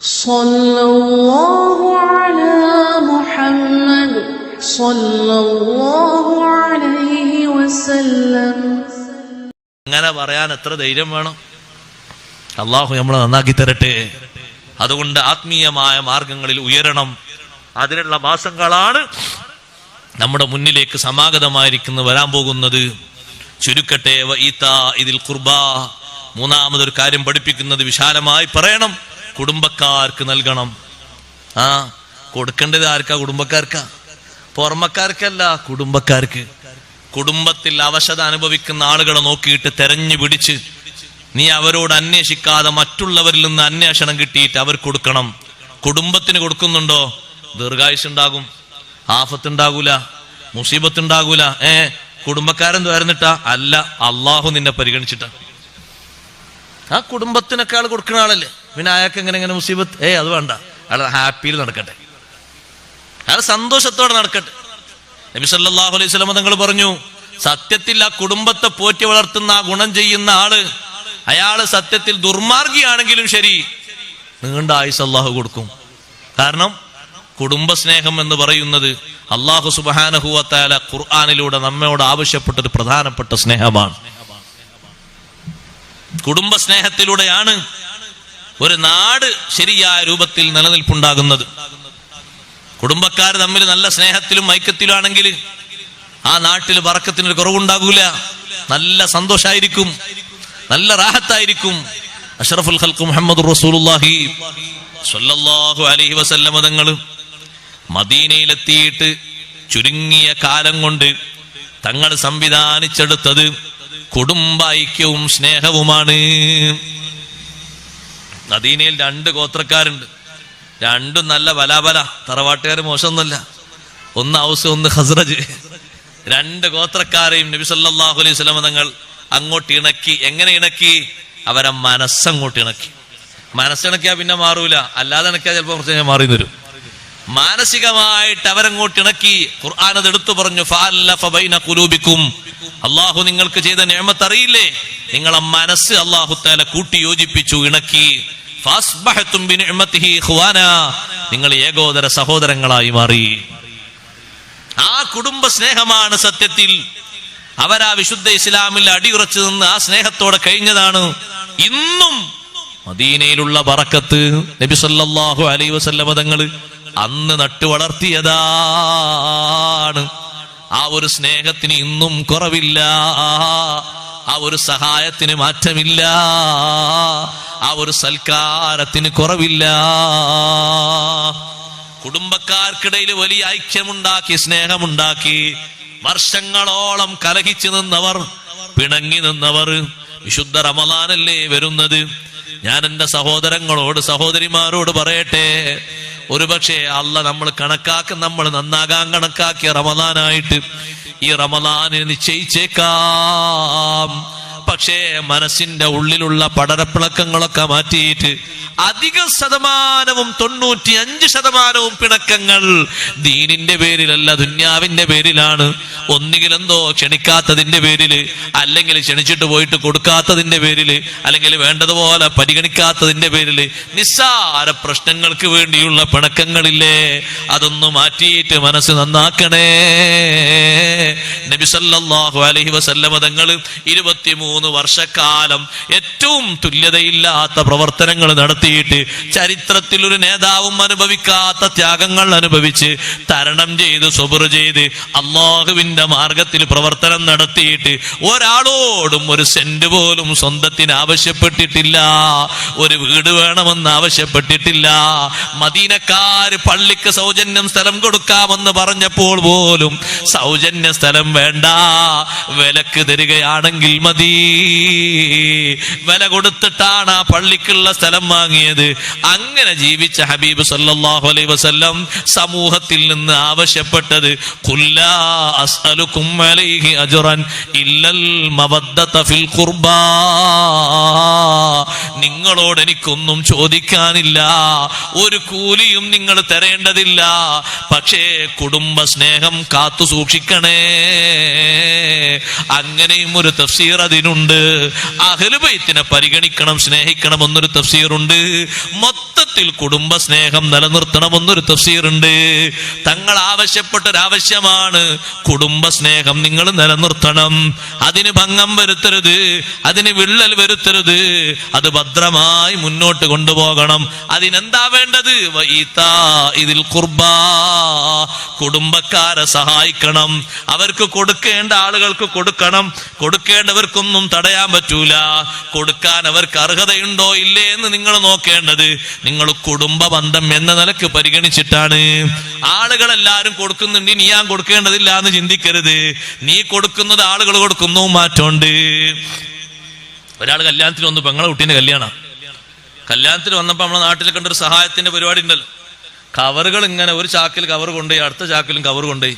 صلى الله على محمد صلى الله عليه وسلم അങ്ങനെ പറയാൻ എത്ര ധൈര്യം വേണം അള്ളാഹു നമ്മളെ നന്നാക്കി തരട്ടെ അതുകൊണ്ട് ആത്മീയമായ മാർഗങ്ങളിൽ ഉയരണം അതിനുള്ള മാസങ്ങളാണ് നമ്മുടെ മുന്നിലേക്ക് സമാഗതമായിരിക്കുന്ന വരാൻ പോകുന്നത് ചുരുക്കട്ടെ വ ഈത്താ ഇതിൽ കുർബ മൂന്നാമതൊരു കാര്യം പഠിപ്പിക്കുന്നത് വിശാലമായി പറയണം കുടുംബക്കാർക്ക് നൽകണം. ആ കൊടുക്കേണ്ടത് ആർക്കാ? കുടുംബക്കാർക്കാ. പുറമക്കാർക്കല്ല കുടുംബക്കാർക്ക്. കുടുംബത്തിൽ അവശത അനുഭവിക്കുന്ന ആളുകളെ നോക്കിയിട്ട് തെരഞ്ഞു പിടിച്ച് നീ അവരോട് അന്വേഷിക്കാതെ മറ്റുള്ളവരിൽ നിന്ന് അന്വേഷണം കിട്ടിയിട്ട് അവർ കൊടുക്കണം. കുടുംബത്തിന് കൊടുക്കുന്നുണ്ടോ? ദീർഘായുസ് ഉണ്ടാകും ആഫത്തുണ്ടാകൂല. മുസീബത്തുണ്ടാകൂല. ഏ കുടുംബക്കാരൻ വരുന്നിട്ടാ അല്ല അള്ളാഹു നിന്നെ പരിഗണിച്ചിട്ടാ. ആ കുടുംബത്തിനൊക്കെ ആൾ കൊടുക്കുന്ന ആളല്ലേ? പിന്നെ അയാൾക്ക് എങ്ങനെ എങ്ങനെ മുസീബത്ത്? ഏ അത് വേണ്ട. അയാൾ ഹാപ്പിയിൽ നടക്കട്ടെ. അയാൾ സന്തോഷത്തോടെ നടക്കട്ടെ. നബി സല്ലാഹു അലൈഹി സ്വലമ തങ്ങൾ പറഞ്ഞു സത്യത്തിൽ ആ കുടുംബത്തെ പോറ്റി വളർത്തുന്ന ആ ഗുണം ചെയ്യുന്ന ആൾ അയാൾ സത്യത്തിൽ ദുർമാർഗിയാണെങ്കിലും ശരി നീണ്ട ആയുസ് അള്ളാഹു കൊടുക്കും. കാരണം കുടുംബ സ്നേഹം എന്ന് പറയുന്നത് അള്ളാഹു സുബാനഹുവത്താല ഖുർആാനിലൂടെ നമ്മയോട് ആവശ്യപ്പെട്ട ഒരു പ്രധാനപ്പെട്ട സ്നേഹമാണ്. കുടുംബ കുടുംബസ്നേഹത്തിലൂടെയാണ് ഒരു നാട് ശരിയായ രൂപത്തിൽ നിലനിൽപ്പുണ്ടാകുന്നത്. കുടുംബക്കാർ തമ്മിൽ നല്ല സ്നേഹത്തിലും ഐക്യത്തിലാണെങ്കിൽ ആ നാട്ടിൽ വറക്കത്തിനൊരു കുറവുണ്ടാകൂല. നല്ല സന്തോഷായിരിക്കും. നല്ല റാഹത്തായിരിക്കും. അഷറഫുൽ ഖൽഖ് മുഹമ്മദ് റസൂലുല്ലാഹി സല്ലല്ലാഹു അലൈഹി വസല്ലമ തങ്ങൾ മദീനയിലെത്തിയിട്ട് ചുരുങ്ങിയ കാലം കൊണ്ട് തങ്ങൾ സംവിധാനിച്ചെടുത്തത് കുടുംബ ഐക്യവും സ്നേഹവുമാണ്. മദീനയിൽ രണ്ട് ഗോത്രക്കാരുണ്ട്. രണ്ടും നല്ല ബലാബല. തറവാട്ടുകാർ മോശമൊന്നുമല്ല. ഒന്ന് ഔസ് ഒന്ന് ഹസ്രജ് രണ്ട് ഗോത്രക്കാരെയും നബി സല്ലല്ലാഹു അലൈഹി വസല്ലം തങ്ങൾ അങ്ങോട്ട് ഇണക്കി. എങ്ങനെ ഇണക്കി? അവരെ മനസ്സങ്ങോട്ട് ഇണക്കി. മനസ്സിണക്കിയാ പിന്നെ മാറൂല. അല്ലാതെ ഇണക്കിയാ ചിലപ്പോൾ കുറച്ച് ഞാൻ മാറി തരും മാനസികമായിട്ട് അവരങ്ങോട്ട് ഇണക്കി. ഖുർആാനത് എടുത്തു പറഞ്ഞു ഖുലൂബിക്കും. അള്ളാഹു നിങ്ങൾക്ക് ചെയ്ത നിയമത്ത് അറിയില്ലേ നിങ്ങളെ മനസ്സ് അള്ളാഹുത്താല കൂട്ടി യോജിപ്പിച്ചു ഇണക്കി. നിങ്ങൾ ഏകോദര സഹോദരങ്ങളായി മാറി. ആ കുടുംബ സ്നേഹമാണ് സത്യത്തിൽ. അവരാ വിശുദ്ധ ഇസ്ലാമിൽ അടിയുറച്ചു നിന്ന് ആ സ്നേഹത്തോടെ കഴിഞ്ഞതാണ്. ഇന്നും മദീനയിലുള്ള പറക്കത്ത് നബി സല്ലല്ലാഹു അലൈഹി വസല്ലമ തങ്ങൾ അന്ന് നട്ടു വളർത്തിയതാണ് ആ ഒരു സ്നേഹത്തിന് ഇന്നും കുറവില്ല. ആ ഒരു സഹായത്തിന് മാറ്റമില്ല. ആ ഒരു സൽക്കാരത്തിന് കുറവില്ല. കുടുംബക്കാർക്കിടയിൽ വലിയ ഐക്യമുണ്ടാക്കി സ്നേഹമുണ്ടാക്കി വർഷങ്ങളോളം കലഹിച്ചു നിന്നവർ പിണങ്ങി നിന്നവർ വിശുദ്ധ റമലാനല്ലേ വരുന്നത്? ഞാൻ എന്റെ സഹോദരങ്ങളോട് സഹോദരിമാരോട് പറയട്ടെ ഒരുപക്ഷെ അല്ല നമ്മൾ കണക്കാക്കി നമ്മൾ നന്നാകാൻ കണക്കാക്കിയ റമദാനായിട്ട് ഈ റമദാനെ നിശ്ചയിച്ചേക്കാം. പക്ഷേ മനസ്സിന്റെ ഉള്ളിലുള്ള പടരപ്പിളക്കങ്ങളൊക്കെ മാറ്റിയിട്ട് അധിക ശതമാനവും തൊണ്ണൂറ്റി അഞ്ച് ശതമാനവും പിണക്കങ്ങൾ ദീനിന്റെ പേരിലല്ല ദുന്യാവിന്റെ പേരിലാണ്. ഒന്നുകിൽ എന്തോ ക്ഷണിക്കാത്തതിന്റെ പേരിൽ അല്ലെങ്കിൽ ക്ഷണിച്ചിട്ട് പോയിട്ട് കൊടുക്കാത്തതിന്റെ പേരിൽ അല്ലെങ്കിൽ വേണ്ടതുപോലെ പരിഗണിക്കാത്തതിന്റെ പേരിൽ നിസ്സാര പ്രശ്നങ്ങൾക്ക് വേണ്ടിയുള്ള പിണക്കങ്ങളില്ലേ? അതൊന്ന് മാറ്റിയിട്ട് മനസ്സ് നന്നാക്കണേ. നബിസല്ലാഹു അലഹി അലൈഹി വസല്ലമ തങ്ങൾ ഇരുപത്തിമൂന്ന് വർഷക്കാലം ഏറ്റവും തുല്യതയില്ലാത്ത പ്രവർത്തനങ്ങൾ നടത്തിയിട്ട് ചരിത്രത്തിൽ ഒരു നേതാവും അനുഭവിക്കാത്ത ത്യാഗങ്ങൾ അനുഭവിച്ച് തരണം ചെയ്ത് സുബർ ചെയ്ത് അള്ളാഹുവിന്റെ മാർഗത്തിൽ പ്രവർത്തനം നടത്തിയിട്ട് ഒരാളോടും ഒരു സെന്റ് പോലും സ്വന്തത്തിന് ആവശ്യപ്പെട്ടിട്ടില്ല ഒരു വീട് വേണമെന്ന് ആവശ്യപ്പെട്ടിട്ടില്ല മദീനക്കാര് പള്ളിക്ക് സൗജന്യം സ്ഥലം കൊടുക്കാമെന്ന് പറഞ്ഞപ്പോൾ പോലും സൗജന്യ സ്ഥലം വേണ്ട വിലക്ക് തരികയാണെങ്കിൽ മതി. വില കൊടുത്തിട്ടാണ് ആ പള്ളിക്കുള്ള സ്ഥലം വാങ്ങിയത്. അങ്ങനെ ജീവിച്ച ഹബീബ് സല്ലാഹു അലൈ വസല്ലം സമൂഹത്തിൽ നിന്ന് ആവശ്യപ്പെട്ടത് നിങ്ങളോട് എനിക്കൊന്നും ചോദിക്കാനില്ല ഒരു കൂലിയും നിങ്ങൾ തരേണ്ടതില്ല പക്ഷേ കുടുംബ സ്നേഹം കാത്തു സൂക്ഷിക്കണേ. അങ്ങനെയും ഒരു തഫ്സീർ അതിനുണ്ട്. തഫ്സീറുണ്ട് അഹലുബൈത്തിനെ പരിഗണിക്കണം സ്നേഹിക്കണം എന്നൊരു തഫ്സീറുണ്ട്. മൊത്തത്തിൽ കുടുംബ സ്നേഹം നിലനിർത്തണം എന്നൊരു തഫ്സീറുണ്ട്. തങ്ങൾ ആവശ്യപ്പെട്ട ഒരു ആവശ്യമാണ് കുടുംബ സ്നേഹം നിങ്ങൾ നിലനിർത്തണം. അതിന് ഭംഗം വരുത്തരുത്. അതിന് വിള്ളൽ വരുത്തരുത്. അത് ഭദ്രമായി മുന്നോട്ട് കൊണ്ടുപോകണം. അതിനെന്താ വേണ്ടത്? ഇതിൽ കുർബാ കുടുംബക്കാരെ സഹായിക്കണം. അവർക്ക് കൊടുക്കേണ്ട ആളുകൾക്ക് കൊടുക്കണം. കൊടുക്കേണ്ടവർക്കൊന്നും തടയാൻ പറ്റൂല. കൊടുക്കാൻ അവർക്ക് അർഹതയുണ്ടോ ഇല്ലേ എന്ന് നിങ്ങൾ നോക്കേണ്ടത്. നിങ്ങൾ കുടുംബ ബന്ധം എന്ന നിലയ്ക്ക് പരിഗണിച്ചിട്ടാണ്. ആളുകളെല്ലാരും കൊടുക്കുന്നുണ്ട് നീ ഞാൻ കൊടുക്കേണ്ടതില്ല എന്ന് ചിന്തിക്കരുത്. നീ കൊടുക്കുന്നത് ആളുകൾ കൊടുക്കുന്നു മാറ്റമുണ്ട്. ഒരാൾ കല്യാണത്തിന് വന്നു പെങ്ങളെ കുട്ടീന്റെ കല്യാണം. കല്യാണത്തിന് വന്നപ്പോ നമ്മളെ നാട്ടിൽ കണ്ടൊരു സഹായത്തിന്റെ പരിപാടി ഉണ്ടല്ലോ. കവറുകൾ ഇങ്ങനെ ഒരു ചാക്കിൽ കവർ കൊണ്ടുപോയി അടുത്ത ചാക്കിലും കവർ കൊണ്ടുപോയി.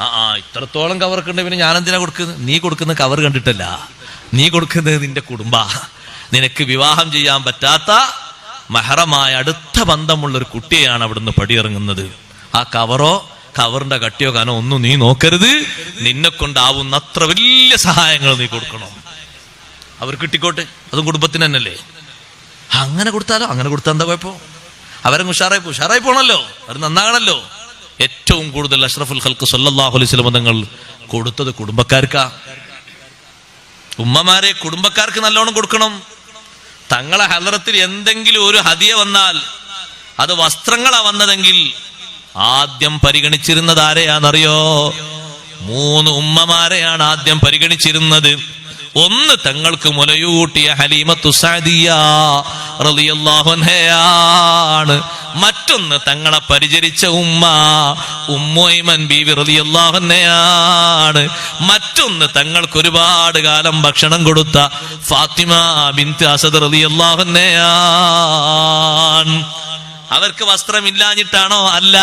ആ ആ ഇത്രത്തോളം കവർ ഉണ്ട് പിന്നെ ഞാൻ എന്തിനാ കൊടുക്കുന്നത്? നീ കൊടുക്കുന്ന കവർ കണ്ടിട്ടല്ല. നീ കൊടുക്കുന്നത് നിന്റെ കുടുംബ. നിനക്ക് വിവാഹം ചെയ്യാൻ പറ്റാത്ത മഹറമായ അടുത്ത ബന്ധമുള്ള ഒരു കുട്ടിയെയാണ് അവിടുന്ന് പടിയിറങ്ങുന്നത്. ആ കവറോ കവറിന്റെ കട്ടിയോ കാരണം ഒന്നും നീ നോക്കരുത്. നിന്നെ കൊണ്ടാവുന്ന അത്ര വലിയ സഹായങ്ങൾ നീ കൊടുക്കണം. അവർ കിട്ടിക്കോട്ടെ. അതും കുടുംബത്തിന് തന്നെയല്ലേ? അങ്ങനെ കൊടുത്താലോ? അങ്ങനെ കൊടുത്താൽ എന്താ കുഴപ്പം? അവരെ ഉഷാറായി ഉഷാറായി പോണല്ലോ. അവർ നന്നാകണല്ലോ. ഏറ്റവും കൂടുതൽ അഷ്റഫുൽ ഹൽക്ക് സല്ലല്ലാഹു അലൈഹി തങ്ങൾ കൊടുത്തത് കുടുംബക്കാർക്കാ. ഉമ്മമാരെ കുടുംബക്കാർക്ക് നല്ലോണം കൊടുക്കണം. തങ്ങളെ ഹലറത്തിൽ എന്തെങ്കിലും ഒരു ഹതിയ വന്നാൽ അത് വസ്ത്രങ്ങളാ വന്നതെങ്കിൽ ആദ്യം പരിഗണിച്ചിരുന്നത് ആരെയാണെന്നറിയോ? മൂന്ന് ഉമ്മമാരെയാണ് ആദ്യം പരിഗണിച്ചിരുന്നത്. ഒന്ന് തങ്ങൾക്ക് മുലയൂട്ടിയ ഹലീമത്തു സാദിയാണ് മറ്റൊന്ന് തങ്ങളെ പരിചരിച്ച ഉമ്മ ഉമ്മോയ്മൻ ബിറിയാണ് മറ്റൊന്ന് തങ്ങൾക്ക് ഒരുപാട് കാലം ഭക്ഷണം കൊടുത്ത ഫാത്തിമ ബിൻത് അസദ് അവർക്ക് വസ്ത്രമില്ലാഞ്ഞിട്ടാണോ? അല്ല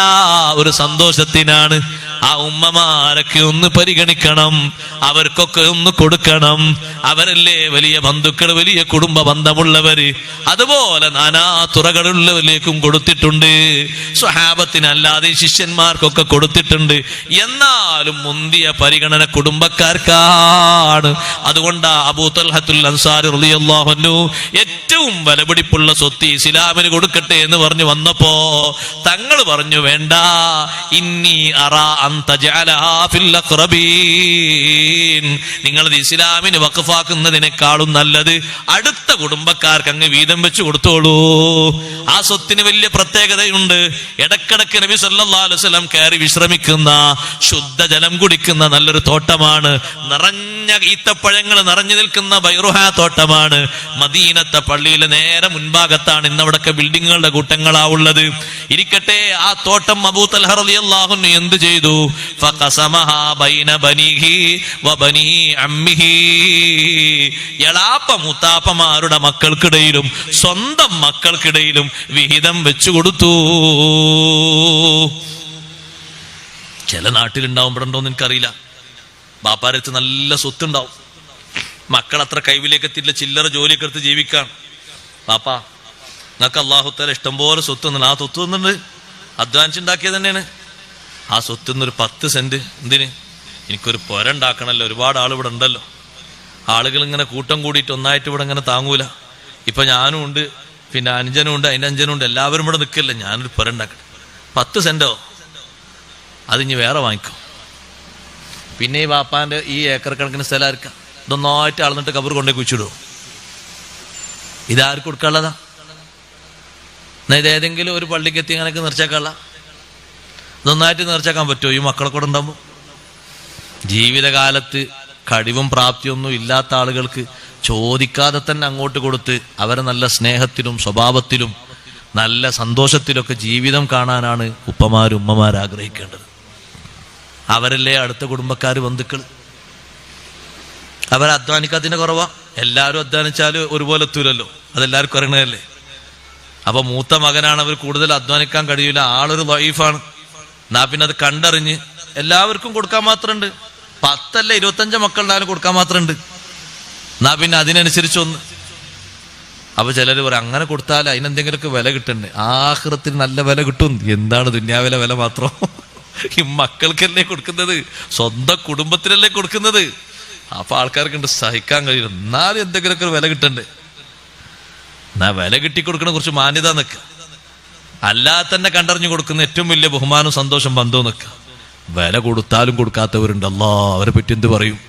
ഒരു സന്തോഷത്തിനാണ്. ആ ഉമ്മമാരൊക്കെ ഒന്ന് പരിഗണിക്കണം അവർക്കൊക്കെ ഒന്ന് കൊടുക്കണം. അവരല്ലേ വലിയ ബന്ധുക്കൾ വലിയ കുടുംബ ബന്ധമുള്ളവര് അതുപോലെ നാനാ തുറകളുള്ളവരിലേക്കും കൊടുത്തിട്ടുണ്ട്. സ്വഹാബത്തിനല്ലാതെ ശിഷ്യന്മാർക്കൊക്കെ കൊടുത്തിട്ടുണ്ട്. എന്നാലും മുന്തിയ പരിഗണന കുടുംബക്കാർക്കാണ്. അതുകൊണ്ട് അബൂ തൽഹത്തുൽ അൻസാർ റളിയല്ലാഹു ഏറ്റവും വിലപിടിപ്പുള്ള സ്വത്ത് ഇസ്ലാമിന് കൊടുക്കട്ടെ എന്ന് പറഞ്ഞു വന്നപ്പോ തങ്ങൾ പറഞ്ഞു വേണ്ട ഇന്നി അറ നിങ്ങളത് ഇസ്ലാമിന് വക്കഫാക്കുന്നതിനേക്കാളും നല്ലത് അടുത്ത കുടുംബക്കാർക്ക് അങ്ങ് വീതം വെച്ച് കൊടുത്തോളൂ. ആ സ്വത്തിന് വലിയ പ്രത്യേകതയുണ്ട്. ഇടക്കിടക്ക് നബി സല്ലല്ലാഹു അലൈഹി വസല്ലം കയറി വിശ്രമിക്കുന്ന ശുദ്ധജലം കുടിക്കുന്ന നല്ലൊരു തോട്ടമാണ്. നിറഞ്ഞ ഈത്തപ്പഴങ്ങൾ നിറഞ്ഞു നിൽക്കുന്ന ബൈറുഹ തോട്ടമാണ്. മദീനത്തെ പള്ളിയിലെ നേരെ മുൻഭാഗത്താണ് ഇന്നവിടൊക്കെ ബിൽഡിങ്ങുകളുടെ കൂട്ടങ്ങളാ ഉള്ളത്. ഇരിക്കട്ടെ ആ തോട്ടം അബൂ തൽഹ റളിയല്ലാഹു അൻഹു എന്ത് ചെയ്തു? എളാപ്പ മുത്താപ്പമാരുടെ മക്കൾക്കിടയിലും സ്വന്തം മക്കൾക്കിടയിലും വിഹിതം വെച്ചു കൊടുത്തു. ചില നാട്ടിലുണ്ടാവുമ്പോഴുണ്ടോന്ന് എനിക്കറിയില്ല. ബാപ്പാരത്ത് നല്ല സ്വത്തുണ്ടാവും. മക്കൾ അത്ര കൈവിലേക്ക് എത്തിയില്ല ചില്ലറ ജോലിയൊക്കെ എടുത്ത് ജീവിക്കാൻ പാപ്പാ നിങ്ങൾക്ക് അള്ളാഹുത്താല ഇഷ്ടംപോലെ സ്വത്ത് ആ സ്വത്ത് തന്നിട്ടുണ്ട്. അധ്വാനിച്ചുണ്ടാക്കിയത് തന്നെയാണ്. ആ സ്വത്തിൽ നിന്നൊരു പത്ത് സെന്റ് എന്തിന്? എനിക്കൊരു പുര ഉണ്ടാക്കണമല്ലോ ഒരുപാട് ആൾ ഇവിടെ ഉണ്ടല്ലോ. ആളുകൾ ഇങ്ങനെ കൂട്ടം കൂടിയിട്ട് ഒന്നായിട്ട് ഇവിടെ ഇങ്ങനെ താങ്ങൂല. ഇപ്പൊ ഞാനും ഉണ്ട് പിന്നെ അഞ്ചനും ഉണ്ട് അതിന്റെ അഞ്ചനും ഉണ്ട്. എല്ലാവരും ഇവിടെ നിൽക്കില്ല ഞാനൊരു പുര ഉണ്ടാക്കണം പത്ത് അത് ഇനി വേറെ വാങ്ങിക്കും. പിന്നെ ഈ വാപ്പാന്റെ ഈ ഏക്കർ കണക്കിന് സ്ഥലം ആർക്കാ? ഇതൊന്നായിട്ട് അളന്നിട്ട് കബർ കൊണ്ടേ കുച്ചിടുവോ ഇതാർക്ക് കൊടുക്കാനുള്ളതാ? ഇത് ഏതെങ്കിലും ഒരു പള്ളിക്ക് എത്തി അങ്ങനെയൊക്കെ നിറച്ചേക്കാനുള്ള നേർച്ചാക്കാൻ പറ്റുമോ? ഈ മക്കളെ കൂടെ ഉണ്ടാകുമ്പോൾ ജീവിതകാലത്ത് കഴിവും പ്രാപ്തിയൊന്നും ഇല്ലാത്ത ആളുകൾക്ക് ചോദിക്കാതെ തന്നെ അങ്ങോട്ട് കൊടുത്ത് അവരെ നല്ല സ്നേഹത്തിലും സ്വഭാവത്തിലും നല്ല സന്തോഷത്തിലൊക്കെ ജീവിതം കാണാനാണ് ഉപ്പമാരും ഉമ്മമാരും ആഗ്രഹിക്കേണ്ടത്. അവരല്ലേ അടുത്ത കുടുംബക്കാർ ബന്ധുക്കൾ അവരെ അധ്വാനിക്കാത്തതിന്റെ കുറവാ. എല്ലാവരും അധ്വാനിച്ചാലും ഒരുപോലെ എത്തൂലല്ലോ. അതെല്ലാവർക്കും അറിയണതല്ലേ? അപ്പൊ മൂത്ത മകനാണ് അവർ കൂടുതൽ അധ്വാനിക്കാൻ കഴിയില്ല ആളൊരു വൈഫാണ് എന്നാ പിന്നെ അത് കണ്ടറിഞ്ഞ് എല്ലാവർക്കും കൊടുക്കാൻ മാത്രമുണ്ട് പത്തല്ല ഇരുപത്തഞ്ച് മക്കളുണ്ടായാലും കൊടുക്കാൻ മാത്രമുണ്ട് എന്നാ പിന്നെ അതിനനുസരിച്ച് ഒന്ന്. അപ്പൊ ചിലർ പറയും അങ്ങനെ കൊടുത്താൽ അതിനെന്തെങ്കിലുമൊക്കെ വില കിട്ടണ്ടേ? ആഹൃത്തിന് നല്ല വില കിട്ടും. എന്താണ് ദുന്യാവിലെ വില മാത്രം? ഈ മക്കൾക്കല്ലേ കൊടുക്കുന്നത്? സ്വന്തം കുടുംബത്തിനല്ലേ കൊടുക്കുന്നത്? അപ്പൊ ആൾക്കാർക്ക് ഉണ്ട് സഹിക്കാൻ കഴിയും എന്നാലും എന്തെങ്കിലുമൊക്കെ വില കിട്ടണ്ടേ? എന്നാ വില കിട്ടി കൊടുക്കണ കുറച്ച് മാന്യത നിൽക്കുക അല്ലാതെ തന്നെ കണ്ടറിഞ്ഞു കൊടുക്കുന്ന ഏറ്റവും വലിയ ബഹുമാനവും സന്തോഷം ബന്ധവും നിൽക്കുക വില കൊടുത്താലും കൊടുക്കാത്തവരുണ്ട്. അല്ലാ അവരെ പറ്റി എന്ത് പറയും?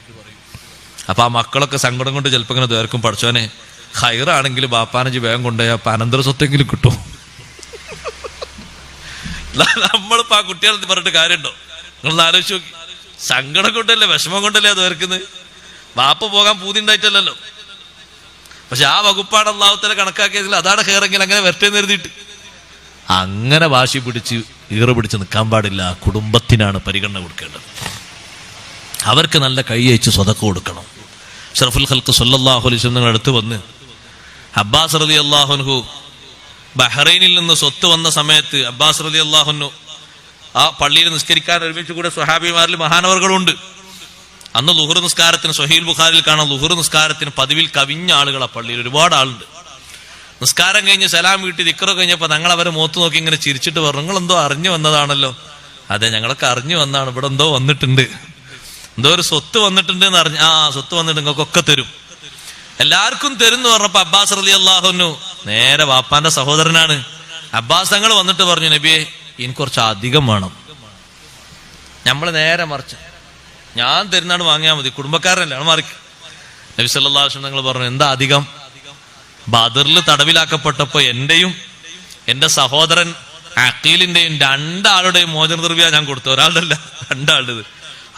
അപ്പൊ ആ മക്കളൊക്കെ സങ്കടം കൊണ്ട് ചിലപ്പോൾ ഇങ്ങനെ തീർക്കും പഠിച്ചോനെ ഹൈറാണെങ്കിൽ ബാപ്പാനജി വേഗം കൊണ്ടുപോയാൽ അപ്പൊ അനന്തര സ്വത്തെങ്കിലും കിട്ടും. നമ്മളിപ്പോ ആ കുട്ടികളെ പറഞ്ഞിട്ട് കാര്യമുണ്ടോ? നിങ്ങളൊന്ന് ആലോചിച്ച് നോക്കി. സങ്കടം കൊണ്ടല്ലേ വിഷമം കൊണ്ടല്ലേ അത് വേർക്കുന്നത് ബാപ്പ പോകാൻ പൂതി ഉണ്ടായിട്ടല്ലല്ലോ. പക്ഷെ ആ വകുപ്പാണ് അള്ളാഹുത്തല കണക്കാക്കിയതിൽ അതാണ് ഹെയറെങ്കിൽ അങ്ങനെ വരട്ടെന്ന് എഴുതിയിട്ട്. അങ്ങനെ വാശി പിടിച്ച് ഈറ പിടിച്ച് നിൽക്കാൻ പാടില്ല. കുടുംബത്തിനാണ് പരിഗണന കൊടുക്കേണ്ടത്. അവർക്ക് നല്ല കൈയച്ച് സ്വതക്ക കൊടുക്കണം. ഷറഫുൽ ഖൽക്ക് സല്ലാഹു അലൈഹി വസല്ലം നിങ്ങളുടെ അടുത്ത് വന്ന് അബ്ബാസ് റതി അള്ളാഹുൻഹു ബഹ്റൈനിൽ നിന്ന് സ്വത്ത് വന്ന സമയത്ത് അബ്ബാസ് റതി അള്ളാഹുനു ആ പള്ളിയിൽ നിസ്കരിക്കാൻ ഒരുമിച്ച് കൂടെ സ്വഹാബിമാരിൽ മഹാനവറുകളുണ്ട് അന്ന് ലുഹുർ നിസ്കാരത്തിന് സൊഹീൽ ബുഖാരിൽ കാണാം ലുഹുർ നിസ്കാരത്തിന് പതിവിൽ കവിഞ്ഞ ആളുകൾ ആ പള്ളിയിൽ ഒരുപാട് ആളുണ്ട്. നിസ്കാരം കഴിഞ്ഞ് സലാം വീട്ടി ഇക്കറ കഴിഞ്ഞപ്പോൾ ഞങ്ങൾ അവരെ മുഖത്ത് നോക്കി ഇങ്ങനെ ചിരിച്ചിട്ട് പറഞ്ഞു നിങ്ങൾ എന്തോ അറിഞ്ഞു വന്നതാണല്ലോ. അതെ ഞങ്ങളൊക്കെ അറിഞ്ഞു വന്നാണ്. ഇവിടെ എന്തോ വന്നിട്ടുണ്ട്. എന്തോ ഒരു സ്വത്ത് വന്നിട്ടുണ്ട് എന്ന് അറിഞ്ഞു ആ സ്വത്ത് വന്നിട്ട് നിങ്ങൾക്കൊക്കെ തരും. എല്ലാവർക്കും തരും എന്ന് പറഞ്ഞപ്പോ അബ്ബാസ് റലി അള്ളാഹുനു നേരെ വാപ്പാന്റെ സഹോദരനാണ്. അബ്ബാസ് തങ്ങൾ വന്നിട്ട് പറഞ്ഞു നബിയെ എനിക്ക് കുറച്ച് അധികം വേണം. നമ്മൾ നേരെ മറിച്ച് ഞാൻ തരുന്നാണ് വാങ്ങിയാൽ മതി കുടുംബക്കാരനല്ലേ മറിക്ക്. നബി വസല്ലം നിങ്ങൾ പറഞ്ഞു എന്താ അധികം? ബദറിൽ തടവിലാക്കപ്പെട്ടപ്പോ എന്റെയും എന്റെ സഹോദരൻ അഖീലിന്റെയും രണ്ടാളുടെയും മോചന ദ്രവ്യ ഞാൻ കൊടുത്തു. ഒരാളുടെ അല്ല രണ്ടാളുടേത്.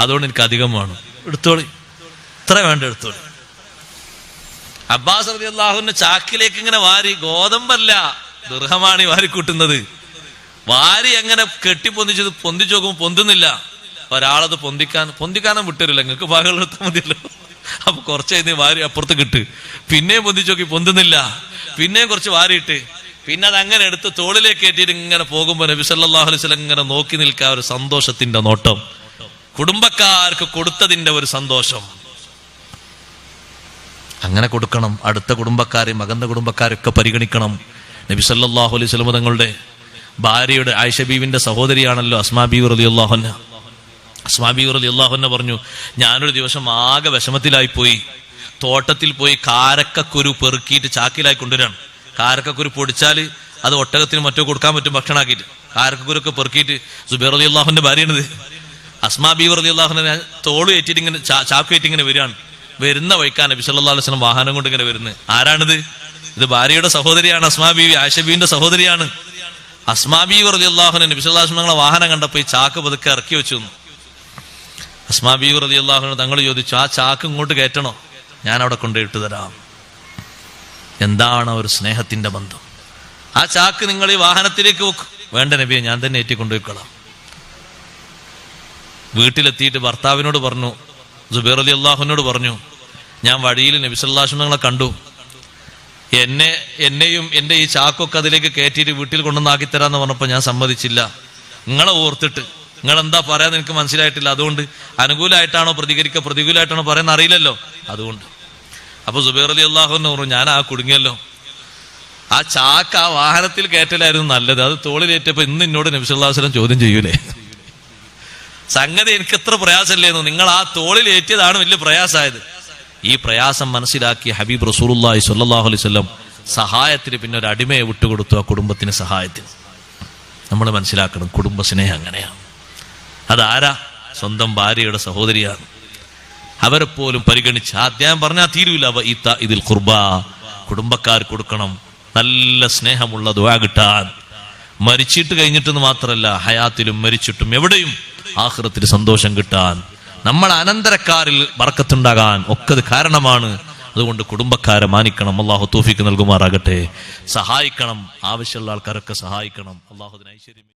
അതുകൊണ്ട് എനിക്ക് അധികം വേണം. എടുത്തോളി. ഇത്ര വേണ്ട എടുത്തോളി. അബ്ബാസ് റബി അള്ളാഹുവിന്റെ ചാക്കിലേക്ക് ഇങ്ങനെ വാരി ഗോതമ്പല്ല ദൃഹമാണ് ഈ വാരി കൂട്ടുന്നത്. വാരി എങ്ങനെ കെട്ടി പൊന്തിച്ചത് പൊന്തിച്ചു നോക്കുമ്പോൾ പൊന്തുന്നില്ല. ഒരാളത് പൊന്തിക്കാൻ പൊന്തിക്കാനും വിട്ടരില്ല. നിങ്ങൾക്ക് ഭാഗങ്ങൾ എടുത്താൽ മതിയല്ലോ. അപ്പൊ കുറച്ച് കഴിഞ്ഞ് വാരി അപ്പുറത്ത് കിട്ട് പിന്നെയും പൊന്തിച്ചു നോക്കി പൊന്തുന്നില്ല. പിന്നെയും കുറച്ച് വാരിയിട്ട്. പിന്നെ അത് അങ്ങനെ എടുത്ത് തോളിലേക്ക് കയറ്റിയിട്ട് ഇങ്ങനെ പോകുമ്പോൾ നബി സല്ലല്ലാഹു അലൈഹി വസല്ലം ഇങ്ങനെ നോക്കി നിൽക്കാൻ ഒരു സന്തോഷത്തിന്റെ നോട്ടം. കുടുംബക്കാർക്ക് കൊടുത്തതിന്റെ ഒരു സന്തോഷം. അങ്ങനെ കൊടുക്കണം. അടുത്ത കുടുംബക്കാരെ മകന്റെ കുടുംബക്കാരൊക്കെ പരിഗണിക്കണം. നബി സല്ലല്ലാഹു അലൈഹി വസല്ലം തങ്ങളുടെ ഭാര്യയുടെ ആയിഷ ബീവിന്റെ സഹോദരിയാണല്ലോ അസ്മാ ബീവ് റളിയല്ലാഹു അസ്മാ ബീവി റളിയല്ലാഹു അൻഹ പറഞ്ഞു ഞാനൊരു ദിവസം ആകെ വിഷമത്തിലായി പോയി തോട്ടത്തിൽ പോയി കാരക്കക്കുരു പെറുക്കിയിട്ട് ചാക്കിലായി കൊണ്ടുവരാണ്. കാരക്കക്കുരു പൊടിച്ചാൽ അത് ഒട്ടകത്തിന് മറ്റോ കൊടുക്കാൻ പറ്റും ഭക്ഷണമാക്കിയിട്ട് കാരക്കക്കുരൊക്കെ പെറുക്കിയിട്ട് സുബൈർ അലി അള്ളാഹുന്റെ ഭാര്യയാണിത് അസ്മാ ബീർ അലി അള്ളാഹുനെ തോൾ ഏറ്റിട്ട് ഇങ്ങനെ ചാക്കു ഇങ്ങനെ വരികയാണ്. വരുന്ന വഴിക്കാണ് നബി സല്ലല്ലാഹു അലൈഹി വാഹനം കൊണ്ട് ഇങ്ങനെ വരുന്നത്. ആരാണിത്? ഇത് ഭാര്യയുടെ സഹോദരിയാണ് അസ്മാ ബീവി ആയിഷ സഹോദരിയാണ്. അസ്മാ ബീർ അലി അള്ളാഹുനെ നബി ഞങ്ങളെ വാഹനം കണ്ടപ്പോൾ ചാക്ക് പതുക്കെ ഇറക്കി വെച്ചു തന്നു. അസ്മാ ബീവി റതി അള്ളാഹുനെ തങ്ങൾ ചോദിച്ചു ആ ചാക്ക് ഇങ്ങോട്ട് കയറ്റണോ? ഞാൻ അവിടെ കൊണ്ടു ഇട്ടു തരാം. എന്താണ് ഒരു സ്നേഹത്തിന്റെ ബന്ധം? ആ ചാക്ക് നിങ്ങൾ ഈ വാഹനത്തിലേക്ക് വെക്കും. വേണ്ട നബിയെ ഞാൻ തന്നെ ഏറ്റിക്കൊണ്ടുപോയിക്കളാം വീട്ടിലെത്തിയിട്ട് ഭർത്താവിനോട് പറഞ്ഞു ജുബേർ അലി അള്ളാഹുവിനോട് പറഞ്ഞു ഞാൻ വഴിയിൽ നബിസല്ലാശ്മങ്ങളെ കണ്ടു. എന്നെ എന്നെയും എന്റെ ഈ ചാക്കൊക്കെ അതിലേക്ക് കയറ്റിയിട്ട് വീട്ടിൽ കൊണ്ടുവന്നാക്കി തരാന്ന് പറഞ്ഞപ്പോൾ ഞാൻ സമ്മതിച്ചില്ല. നിങ്ങളെ ഓർത്തിട്ട് നിങ്ങൾ എന്താ പറയാൻ എനിക്ക് മനസ്സിലായിട്ടില്ല. അതുകൊണ്ട് അനുകൂലമായിട്ടാണോ പ്രതികരിക്കുക പ്രതികൂലമായിട്ടാണോ പറയുന്ന അറിയില്ലല്ലോ. അതുകൊണ്ട്. അപ്പൊ സുബൈർ അലി അള്ളാഹു എന്ന് പറഞ്ഞു ഞാൻ ആ കുടുങ്ങിയല്ലോ. ആ ചാക്ക് ആ വാഹനത്തിൽ കയറ്റലായിരുന്നു നല്ലത്. അത് തോളിലേറ്റപ്പോ ഇന്ന് എന്നോട് നബിസുല്ലാസ്ലം ചോദ്യം ചെയ്യൂലേ? സംഗതി എനിക്ക് എത്ര പ്രയാസമില്ലേന്നു. നിങ്ങൾ ആ തോളിലേറ്റിയതാണ് വലിയ പ്രയാസമായത് ഈ പ്രയാസം മനസ്സിലാക്കി ഹബീബ് റസൂലുള്ളാഹി സ്വല്ലല്ലാഹു അലൈഹി സഹായത്തിന് പിന്നെ ഒരു അടിമയെ വിട്ടുകൊടുത്തു ആ കുടുംബത്തിന് സഹായത്തിന്. നമ്മൾ മനസ്സിലാക്കണം കുടുംബ സ്നേഹം അങ്ങനെയാണ്. അതാരാ? സ്വന്തം ഭാര്യയുടെ സഹോദരിയാണ്. അവരെ പോലും പരിഗണിച്ച് ആദ്യം പറഞ്ഞാൽ തീരൂല അവ ഈത്ത ഇതിൽ കുർബ കുടുംബക്കാർ കൊടുക്കണം. നല്ല സ്നേഹമുള്ള ദുവാ കിട്ടാൻ. മരിച്ചിട്ട് കഴിഞ്ഞിട്ടെന്ന് മാത്രമല്ല ഹയാത്തിലും മരിച്ചിട്ടും എവിടെയും ആഹൃത്തിൽ സന്തോഷം കിട്ടാൻ. നമ്മൾ അനന്തരക്കാരിൽ വറക്കത്തുണ്ടാകാൻ ഒക്കെ കാരണമാണ്. അതുകൊണ്ട് കുടുംബക്കാരെ മാനിക്കണം. അള്ളാഹു തോഫിക്ക് നൽകുമാറാകട്ടെ. സഹായിക്കണം. ആവശ്യമുള്ള ആൾക്കാരൊക്കെ സഹായിക്കണം. അള്ളാഹു ഐശ്വര്യം